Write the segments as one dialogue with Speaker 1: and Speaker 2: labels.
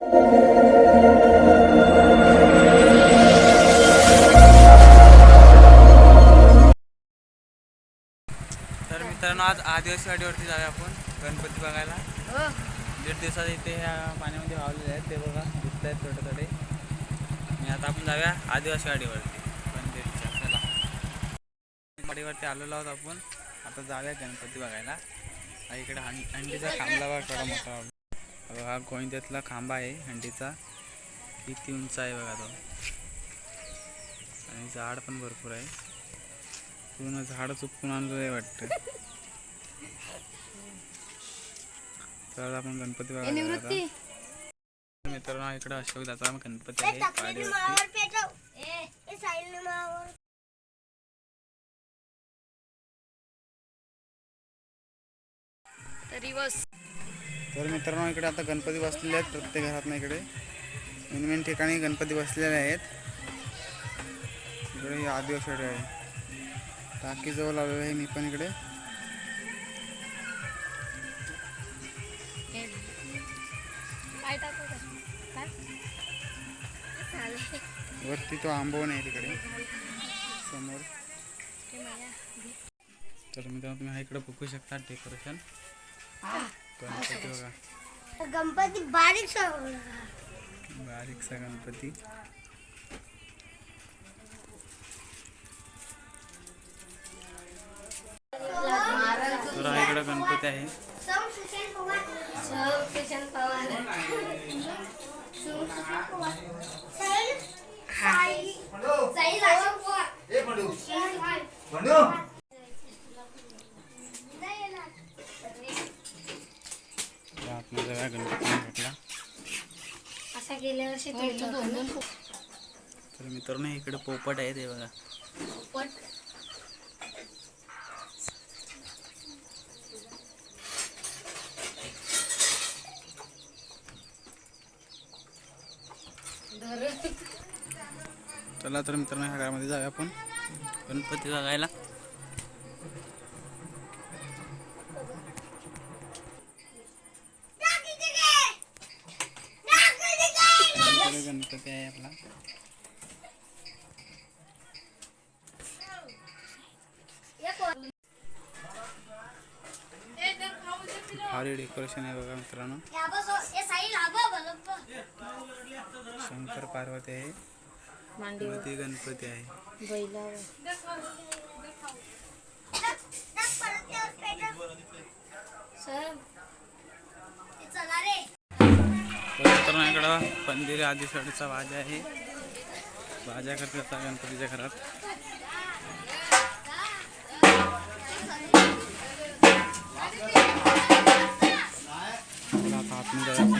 Speaker 1: तर मित्रांनो आज आदिवासी वाडीवरती जाऊया आपण गणपती बघायला. दीड दिवसात इथे ह्या पाण्यामध्ये वावलेले आहेत. ते बघा दिसत आहेत थोडे थोडे आणि आता आपण जाऊया आदिवासी वाडीवरती मंदिरच्या चला. वाडीवरती आलेलो आहोत आपण. आता जाऊया गणपती बघायला. हा इकडे हं हंडीचा खांबला बघा थोडा मोठा हा गोविंद्यातला खांबा आहे हंडीचा. किती उंच आहे बघा तो. आणि झाड पण भरपूर आहे. पूर्ण झाड चुकून आणलेलं आहे वाटतं. तर आपण गणपती आता. मित्रांनो इकडे अशोक दाचा गणपती आहे वाडीवरती
Speaker 2: तरी
Speaker 1: मित्रांनो इकडे आता गणपती बसलेले आहेत प्रत्येक घरात इकडे. मेन मेन ठिकाणी गणपती बसलेले आहेत. इकडे आदिवासी आहे. टाकी जवळ आलेलो आहे मी पण इकडे? वरती तो आंबवण आहे तिकडे. समोर. तर मित्रांनो तुम्ही हा इकडे बघू शकता डेकोरेशन गणपती बघा.
Speaker 3: गणपती बारीक
Speaker 1: बारीकसा गणपती. तर हा इकडे गणपती आहे आतमध्ये जाऊया गणपती भेटला
Speaker 3: असा गेल्या वर्षी
Speaker 2: दोन दोन
Speaker 1: तर मित्रांनो इकडे पोपट आहे ते बघा. चला तर मित्रांनो ह्या घरामध्ये जाऊया आपण. गणपती बघायला. भारी डेकोरेशन आहे बघा मित्रांनो. शंकर पार्वती आहे. मध्ये गणपती आहे. मित्रांनो इकडं पंदिरी आदिसाडीचा वाजा आहे. वाजा करतात आता गणपतीच्या घरात. चला आता आतमध्ये जाऊया आपण.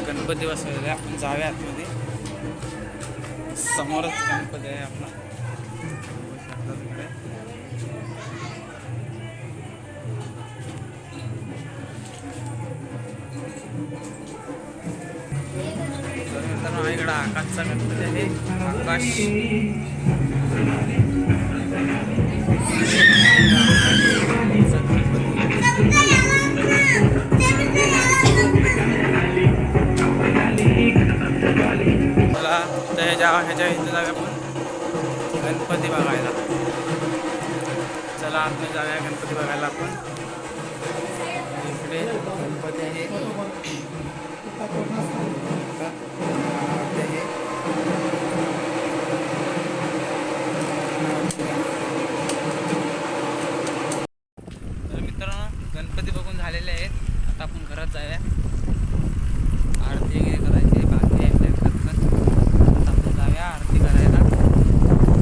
Speaker 1: इथं गणपती बसवलेला आहे आपण जाऊया आतमध्ये. समोरच गणपती आहे आपला. मित्रांनो हा इकडं आकाशचा गणपती आहे. आकाश. बघा तर ह्याच्या ह्याच्या इथं जाऊया आपण गणपती बघायला. चला आतमध्ये जाऊया गणपती बघायला आपण. इकडे गणपती आहे.